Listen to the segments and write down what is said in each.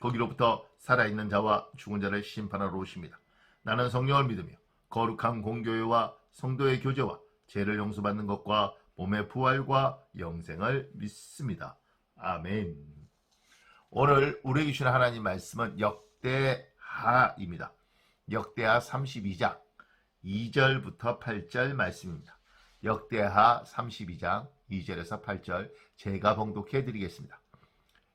거기로부터 살아있는 자와 죽은 자를 심판하러 오십니다. 나는 성령을 믿으며 거룩한 공교회와 성도의 교제와 죄를 용서받는 것과 몸의 부활과 영생을 믿습니다. 아멘. 오늘 우리에게 주신 하나님 말씀은 역대하입니다. 역대하 32장 2절부터 8절 말씀입니다. 역대하 32장 2절에서 8절 제가 봉독해 드리겠습니다.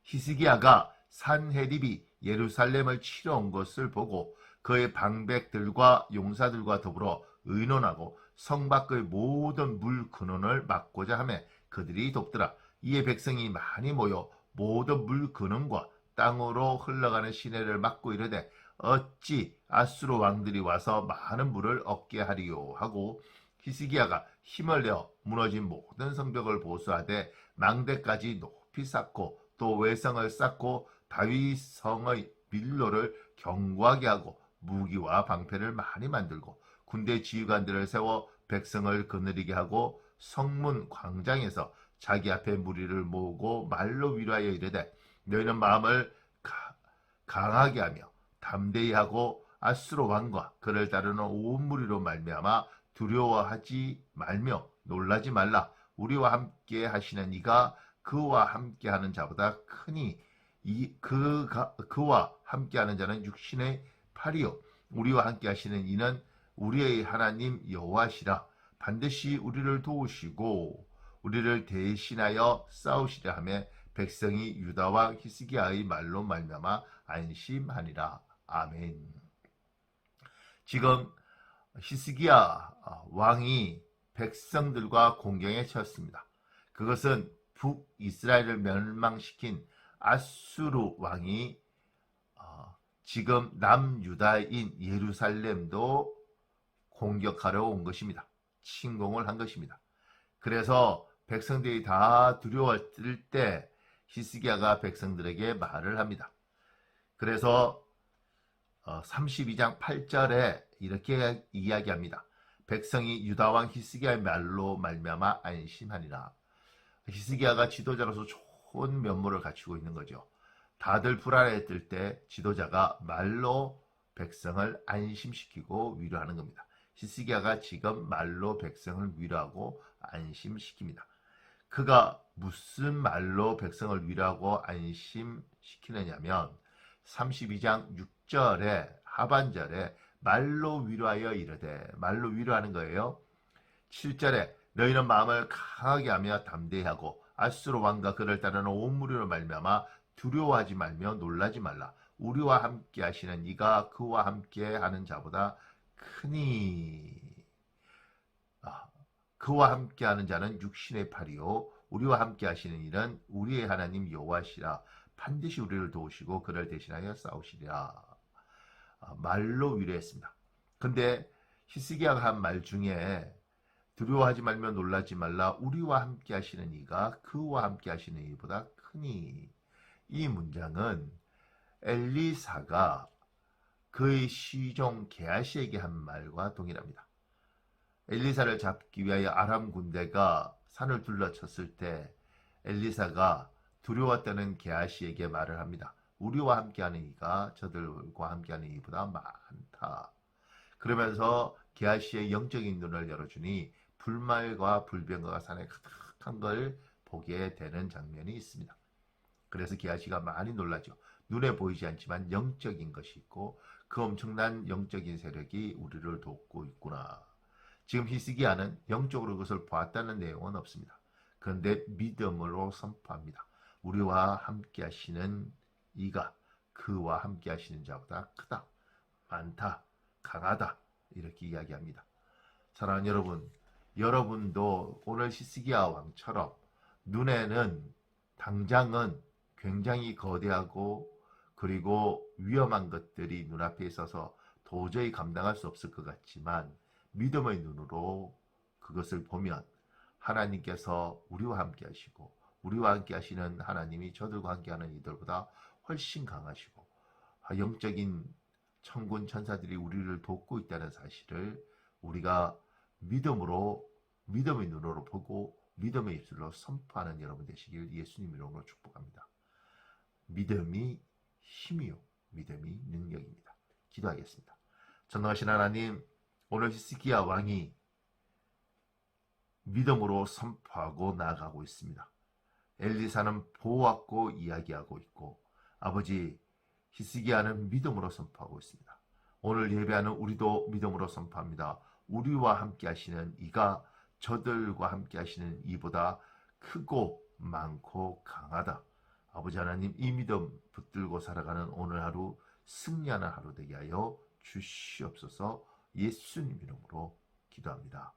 히스기야가 산헤립이 예루살렘을 치러 온 것을 보고 그의 방백들과 용사들과 더불어 의논하고 성 밖의 모든 물 근원을 막고자 하며 그들이 돕더라. 이에 백성이 많이 모여 모든 물 근원과 땅으로 흘러가는 시내를 막고 이르되 어찌 아수르 왕들이 와서 많은 물을 얻게 하리요 하고 히스기야가 힘을 내어 무너진 모든 성벽을 보수하되 망대까지 높이 쌓고 또 외성을 쌓고 다윗 성의 밀로를 견고하게 하고 무기와 방패를 많이 만들고 군대 지휘관들을 세워 백성을 거느리게 하고 성문 광장에서 자기 앞에 무리를 모으고 말로 위로하여 이르되 너희는 마음을 가- 강하게 하며 담대히 하고 아수로 왕과 그를 따르는 온 무리로 말미암아 두려워하지 말며 놀라지 말라. 우리와 함께 하시는 이가 그와 함께 하는 자보다 크니 이 그가 그와 함께 하는 자는 육신의 팔이요 우리와 함께 하시는 이는 우리의 하나님 여호와시라 반드시 우리를 도우시고 우리를 대신하여 싸우시려 하며 백성이 유다와 히스기야의 말로 말미암아 안심하니라 아멘. 지금 히스기야 왕이 백성들과 공경에 처했습니다. 그것은 북이스라엘을 멸망시킨 아수르 왕이 어, 지금 남유다인 예루살렘도 공격하려 온 것입니다. 침공을 한 것입니다. 그래서 백성들이 다 두려웠을 때 히스기야가 백성들에게 말을 합니다. 그래서 32장 8절에 이렇게 이야기합니다. 백성이 유다 왕 히스기야의 말로 말미암아 안심하니라. 히스기야가 지도자로서 좋은 면모를 갖추고 있는 거죠. 다들 불안했을 때 지도자가 말로 백성을 안심시키고 위로하는 겁니다. 히스기야가 지금 말로 백성을 위로하고 안심시킵니다. 그가 무슨 말로 백성을 위로하고 안심시키느냐면 32장 6절에 하반절에 말로 위로하여 이르되 말로 위로하는 거예요. 7절에 너희는 마음을 강하게 하며 담대히 하고 아수르 왕과 그를 따르는 온 무리로 말미암아 두려워하지 말며 놀라지 말라. 우리와 함께 하시는 이가 그와 함께 하는 자보다 크니 아, 그와 함께 하는 자는 육신의 팔이요 우리와 함께 하시는 이는 우리의 하나님 여호와시라 반드시 우리를 도우시고 그를 대신하여 싸우시리라 아, 말로 위로했습니다. 근데 히스기야가 한 말 중에 두려워하지 말며 놀라지 말라 우리와 함께 하시는 이가 그와 함께 하시는 이보다 크니 이 문장은 엘리사가 그의 시종 게하시에게 한 말과 동일합니다. 엘리사를 잡기 위하여 아람 군대가 산을 둘러쳤을 때 엘리사가 두려웠다는 게하시에게 말을 합니다. 우리와 함께하는 이가 저들과 함께하는 이보다 많다. 그러면서 게하시의 영적인 눈을 열어주니 불말과 불병거가 산에 가득한 걸 보게 되는 장면이 있습니다. 그래서 게하시가 많이 놀라죠. 눈에 보이지 않지만 영적인 것이 있고 그 엄청난 영적인 세력이 우리를 돕고 있구나. 지금 히스기야는 영적으로 그것을 보았다는 내용은 없습니다. 그런데 믿음으로 선포합니다. 우리와 함께 하시는 이가 그와 함께 하시는 자보다 크다, 많다, 강하다 이렇게 이야기합니다. 사랑하는 여러분, 여러분도 오늘 히스기야 왕처럼 눈에는 당장은 굉장히 거대하고 그리고 위험한 것들이 눈앞에 있어서 도저히 감당할 수 없을 것 같지만 믿음의 눈으로 그것을 보면 하나님께서 우리와 함께 하시고 우리와 함께 하시는 하나님이 저들과 함께 하는 이들보다 훨씬 강하시고 영적인 천군 천사들이 우리를 돕고 있다는 사실을 우리가 믿음으로 믿음의 눈으로 보고 믿음의 입술로 선포하는 여러분 되시길 예수님 이름으로 축복합니다. 믿음이 힘이요 믿음이 능력입니다. 기도하겠습니다. 전능하신 하나님 오늘 히스기야 왕이 믿음으로 선포하고 나아가고 있습니다. 엘리사는 보았고 이야기하고 있고 아버지 히스기야는 믿음으로 선포하고 있습니다. 오늘 예배하는 우리도 믿음으로 선포합니다. 우리와 함께 하시는 이가 저들과 함께 하시는 이보다 크고 많고 강하다. 아버지 하나님 이 믿음 붙들고 살아가는 오늘 하루 승리하는 하루 되게 하여 주시옵소서 예수님 이름으로 기도합니다.